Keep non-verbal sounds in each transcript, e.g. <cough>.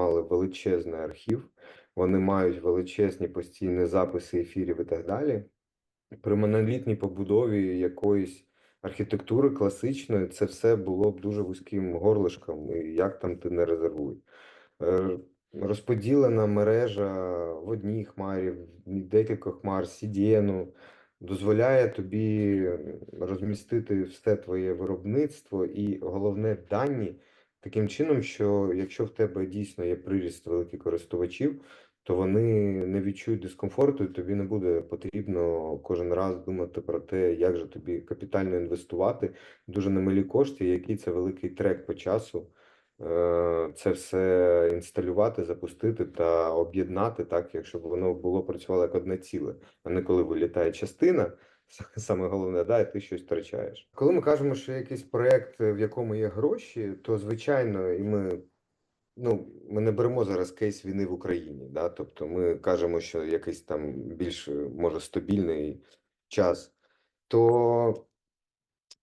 мали величезний архів, вони мають величезні постійні записи ефірів і так далі. При монолітній побудові якоїсь архітектури класичної це все було б дуже вузьким горлишком, і як там ти не резервуй. Е, Розподілена мережа в одній хмарі, в декількох хмар, CDN дозволяє тобі розмістити все твоє виробництво і головне дані таким чином, що якщо в тебе дійсно є приріст великих користувачів, то вони не відчують дискомфорту, і тобі не буде потрібно кожен раз думати про те, як же тобі капітально інвестувати дуже немалі кошти, який це великий трек по часу. е, Це все інсталювати, запустити та об'єднати так, як щоб воно було працювало як одне ціле, а не коли вилітає частина. <laughs> Саме головне, да, і ти щось втрачаєш. Коли ми кажемо, що якийсь проєкт, в якому є гроші, то звичайно, і ми ну, ми не беремо зараз кейс війни в Україні, да? Тобто ми кажемо, що якийсь там більш е, може стабільний час, то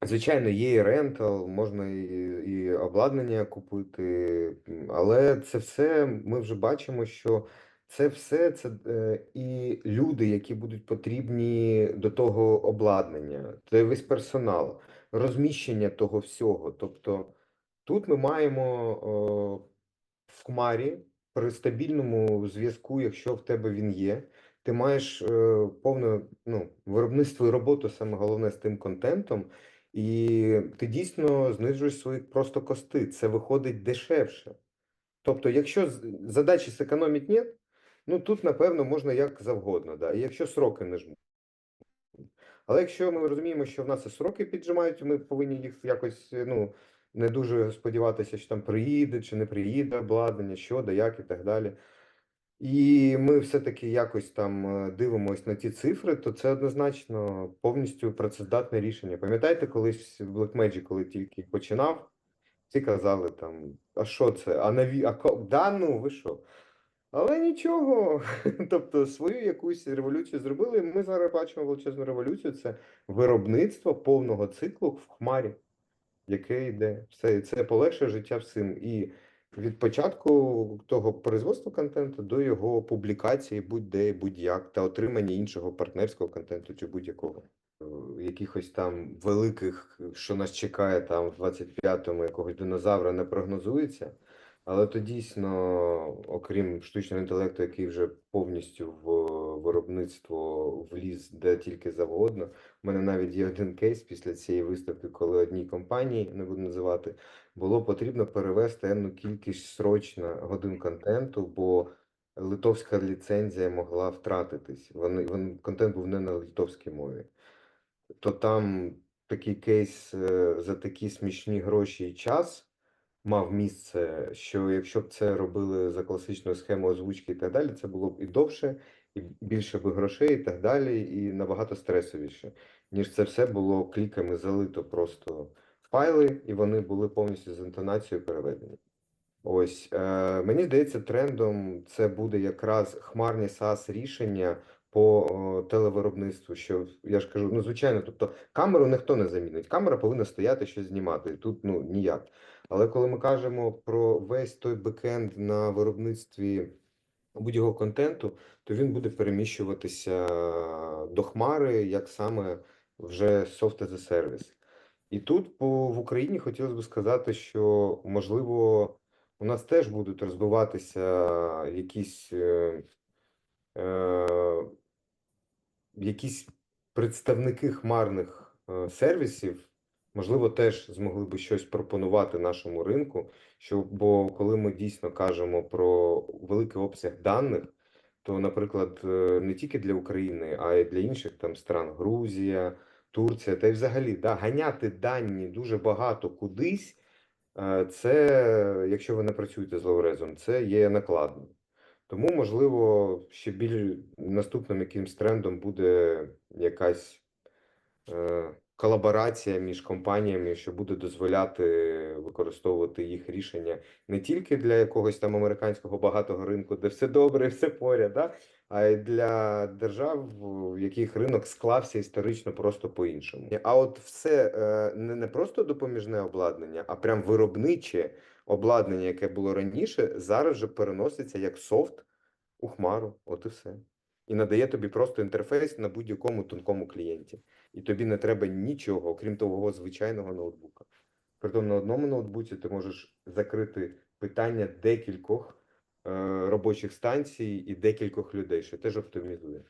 звичайно є і рентал, можна і, і обладнання купити, але це все ми вже бачимо, що це все це е, і люди, які будуть потрібні до того обладнання, це весь персонал, розміщення того всього. Тобто тут ми маємо о, в хмарі при стабільному зв'язку, якщо в тебе він є, ти маєш е, повне ну, виробництво і роботу, саме головне з тим контентом, і ти дійсно знижуєш свої просто кости. Це виходить дешевше. Тобто, якщо задачі зекономити нет, ну тут, напевно, можна як завгодно, да. І якщо сроки не жмуть. Але якщо ми розуміємо, що в нас і сроки піджимають, ми повинні їх якось ну, не дуже сподіватися, що там приїде чи не приїде обладнання, що, да, як і так далі. І ми все-таки якось там е, дивимось на ті цифри, то це однозначно повністю працездатне рішення. Пам'ятаєте, колись в Blackmagic, коли тільки починав, всі казали там, а що це? А наві... а ко- да ну ви що? Але нічого, <laughs> тобто свою якусь революцію зробили. Ми зараз бачимо величезну революцію. Це виробництво повного циклу в хмарі, яке йде. Все, це полегшує життя всім. І від початку того производства контенту до його публікації будь-де, будь-як, та отримання іншого партнерського контенту чи будь-якого. Е, Якихось там великих, що нас чекає там в 25-му якогось динозавра не прогнозується. Але то дійсно, окрім штучного інтелекту, який вже повністю в виробництво вліз де тільки завгодно. У мене навіть є один кейс після цієї виставки, коли одній компанії, не буду називати, було потрібно перевести енну кількість срочно годин контенту, бо литовська ліцензія могла втратитись. Вони, вони, контент був не на литовській мові. То там такий кейс е, за такі смішні гроші і час мав місце, що якщо б це робили за класичною схемою озвучки і так далі, це було б і довше, і більше би грошей, і так далі, і набагато стресовіше, ніж це все було кліками залито просто файли, і вони були повністю з інтонацією переведені. Ось е, мені здається, трендом це буде якраз хмарні SaaS рішення по о, телевиробництву. Що я ж кажу, ну звичайно, тобто камеру ніхто не замінить. Камера повинна стояти щось знімати. Тут ну ніяк. Але коли ми кажемо про весь той бекенд на виробництві будь-якого контенту, то він буде переміщуватися до хмари, як саме вже soft as a service. І тут по в Україні хотілося б сказати, що можливо у нас теж будуть розвиватися якісь, е, е, якісь представники хмарних е, сервісів, можливо, теж змогли би щось пропонувати нашому ринку. Що, бо коли ми дійсно кажемо про великий обсяг даних, то, наприклад, е, не тільки для України, а й для інших там стран Грузія, Турція, та й взагалі да, ганяти дані дуже багато кудись. Е, Це, якщо ви не працюєте з Лоурезом, це є накладно. Тому, можливо, ще більш наступним якимсь трендом буде якась е, колаборація між компаніями, що буде дозволяти використовувати їх рішення не тільки для якогось там американського багатого ринку, де все добре, <laughs> все поряд, да? а й для держав, в яких ринок склався історично просто по-іншому. А от все е, не, не просто допоміжне обладнання, а прям виробниче, обладнання, яке було раніше, зараз вже переноситься як софт у хмару. От і все. І надає тобі просто інтерфейс на будь-якому тонкому клієнті. І тобі не треба нічого, окрім того звичайного ноутбука. Притом на одному ноутбуці ти можеш закрити питання декількох е, робочих станцій і декількох людей, що теж оптимізує.